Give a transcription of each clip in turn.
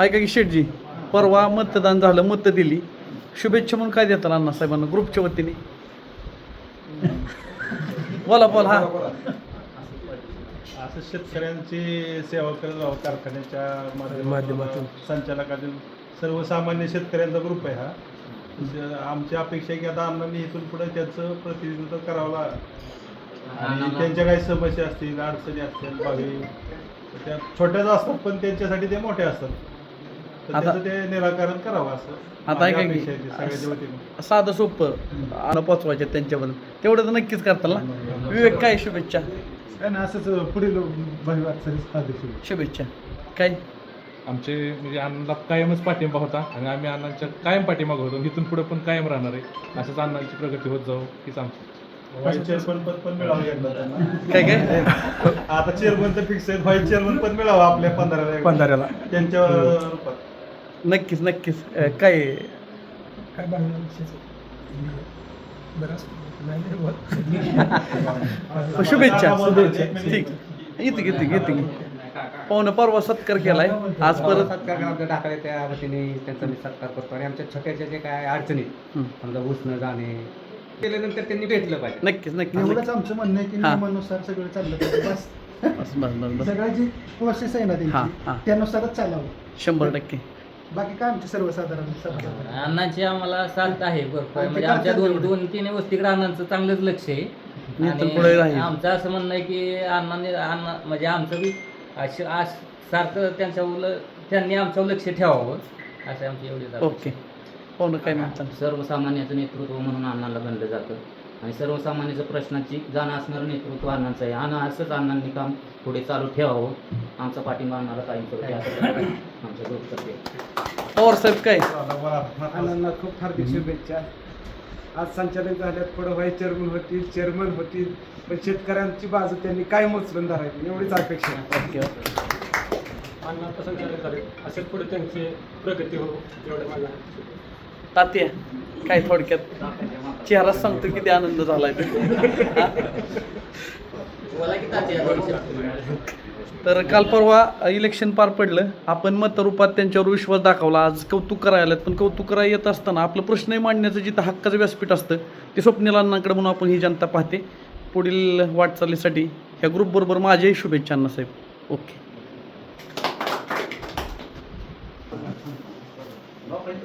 ऐका की शेठजी परवा मतदान झालं मतं दिली. शुभेच्छा म्हणून काय देतात अण्णासाहेबांना ग्रुपच्या वतीने? बोला बोला हा. असं शेतकऱ्यांची सेवा करत राहू कारखान्याच्या माध्यमातून. संचालकातील सर्वसामान्य शेतकऱ्यांचा ग्रुप आहे हा. आमची अपेक्षा आहे की आता अण्णांनी इथून पुढे त्याचं प्रतिनिधित्व करावं लाग- आणि त्यांच्या काही समस्या असतील अडचणी असतील तर त्या छोट्याच असतात पण त्यांच्यासाठी ते मोठे असतात. आता- ते निराकरण करावं असं. आता की- सगळ्याच्या वतीने साधं सोपं. अन्न पोचवायचे त्यांच्यापर्यंत तेवढं तर नक्कीच करताल ना. विवेक काय शुभेच्छा? काय असंच पुढील शुभेच्छा. काय? आमचे म्हणजे अण्णाला कायमच पाठिंबा होता आणि आम्ही अण्णांच्या कायम पाठिंबा होतो इथून पुढे पण कायम राहणार आहे. असंच अण्णांची प्रगती होत जाऊ हीच आमची. व्हाईस चेअरमन पद पण मिळावं एकदा त्यांना. काय काय? आता चेअरमन तर फिक्स आहे व्हाईस चेअरमन पण मिळावं आपल्या पंधराला पंधराला त्यांच्या रूपात. नक्कीच नक्कीच. अं, काय? काय बरं शुभेच्छा शुभेच्छा. ठीक. येते घेते घेते पाहुणे परवा सत्कार केलाय. आज परत सत्कार आमच्या टाकाले त्या वतीने. त्यांचा मी सत्कार करतो. आणि आमच्या छोट्याच्या जे काय अडचणी हं. समजा उसणं जाणे केल्यानंतर त्यांनी भेटलं पाहिजे. नक्कीच नक्कीच. एवढंच नक्कीच. आमचं म्हणणं आहे की हा. नियमानुसार सगळं चाललं पाहिजे. बस. बस बस बस बस. सगळं जी प्रोसेस आहे ना हा, हा. त्यांची त्यानुसारच चालावं. शंभर टक्के. बाकी काय आमचे सर्वसाधारण सत्कार अण्णांची आम्हाला साथ आहे भरपूर. म्हणजे आमच्या दोन. दोन तीन वस्तीकडे अण्णांचं चांगलंच लक्ष आहे. पुढे आणि. आमचं असं म्हणणं आहे की अण्णांनी अण्णा म्हणजे आमचं बी अशी आश सारखं त्यांच्या त्यांनी आमच्यावर लक्ष ठेवावं. असं आमची एवढी. ओके. काय म्हणतात? सर्वसामान्याचं नेतृत्व म्हणून अण्णांना बनलं जातं. आणि सर्वसामान्याच्या प्रश्नाची जाण असणारं नेतृत्व अण्णांचं आहे. आणि असंच अण्णांनी काम पुढे चालू ठेवावं. आमचा पाठिंबा द्या असं आमच्या ग्रुपतर्फे पवार साहेब काय? अण्णांना खूप हार्दिक शुभेच्छा. आज संचालक झाल्यात पुढं व्हाईस चेअरमन होतील चेअरमन होतील पण शेतकऱ्यांची बाजू त्यांनी काय मोचलून धरायची एवढीच अपेक्षा आहे. अण्णा संचालक झाले असेच पुढे त्यांची प्रगती हो एवढं माझं तात्या काय थोडक्यात? चेहराच सांगतो किती आनंद झालाय. तर काल परवा इलेक्शन पार पडलं. आपण मतरूपात त्यांच्यावर विश्वास दाखवला. आज कौतुक करायला पण कौतुक करायला येत असताना आपलं प्रश्न मांडण्याचं जिथं हक्काचं व्यासपीठ असतं ते स्वप्नीलांनाकडे म्हणून आपण ही जनता पाहते. पुढील वाटचालीसाठी ह्या ग्रुपबरोबर माझ्याही शुभेच्छा अण्णासाहेब ओके ओके.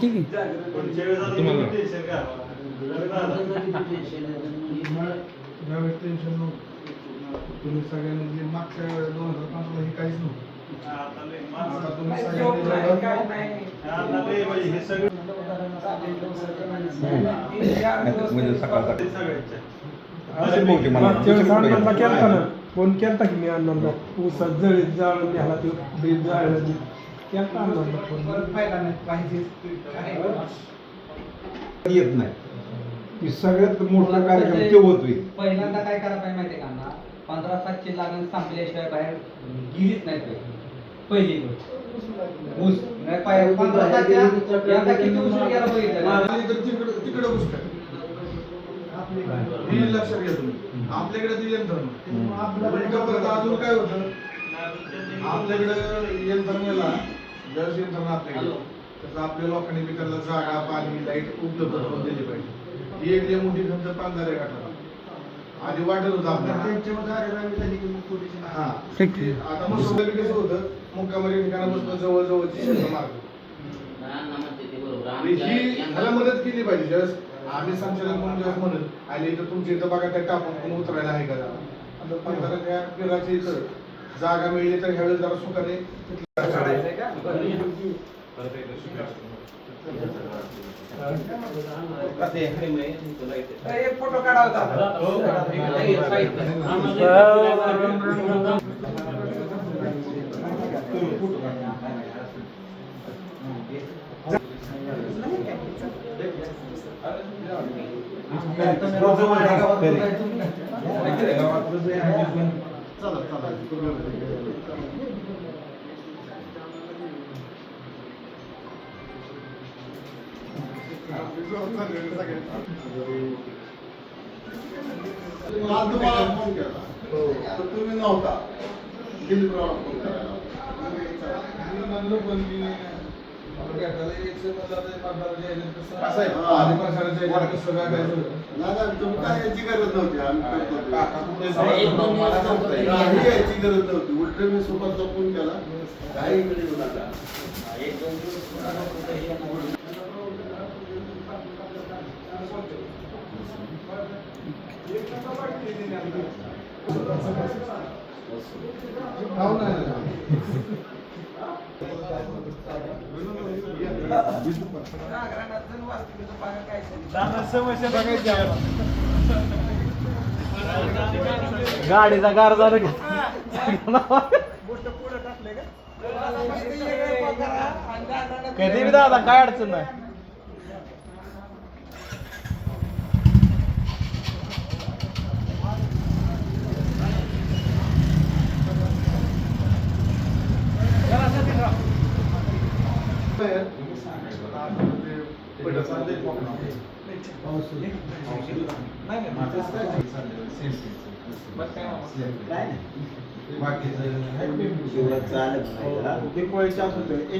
ठीक आहे तुम्हाला. ज्यावेळेस टेन्शन नव्हतं तुम्ही सगळ्यांनी जे मागच्या दोन हजार पाचला हे काहीच नव्हतं. आता तुम्ही सगळ्यांनी हे सगळं अण्णांना केलता ना? फोन केलता की मी अण्णांना ऊसात जळीत जाळून न्याला ते ब्रिज जाळलं फोन येत नाही. की सगळ्यात मोठा कार्यक्रम तो होतोय पहिल्यांदा काय करायला पाहिजे माहिती का ना पंधरा सातशे लागण संपल्याशिवाय बाहेर गेलीच नाही पहिली ऊस पंधरा सातच्या किती बघितलं तिकडे तिकडे गोष्ट लक्षात घ्या तुम्ही. आपल्याकडे दिले आपल्याकडे परत अजून काय होतं? आपल्याकडे यंत्रणेला ज्यावेळेस यंत्रणा आपल्याकडे तसं आपल्या लोकांनी बी त्याला जागा पाणी लाइट उपलब्ध करून दिली पाहिजे. ही एक लई मोठी खंत पांढऱ्या गटाला आधी वाटत होतं आपल्याला. हा. आता मग सगळं कसं होतं. मुक्कामारी ठिकाणापासून जवळ जवळची मार्ग ही ह्याला मदत केली पाहिजे ज्यावेळेस आम्ही संचालक म्हणून ज्यावेळेस म्हणत आले इथं तुमच्या इथं बघा त्या टाकून कोण उतरायला आहे का? जरा आता पंधरा त्या पिराच्या इथं जागा मिळली तर ह्यावेळेस जरा सुखाने एक फोटो काढा होता काल तुम्हाला फोन केला. तर तुम्ही नव्हता. दिलीपरावला फोन करायला? नाही, नाही, तुम्ही काय याची गरज नव्हती. उलट मी सुपारचा फोन केला. काही मिळू नका. गाडीचा गार झाला कधी बी दादा काय अडचण नाही. दिवाळीच्या एक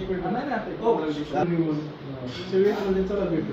मिनिट सगळेच म्हणजे चला भेटू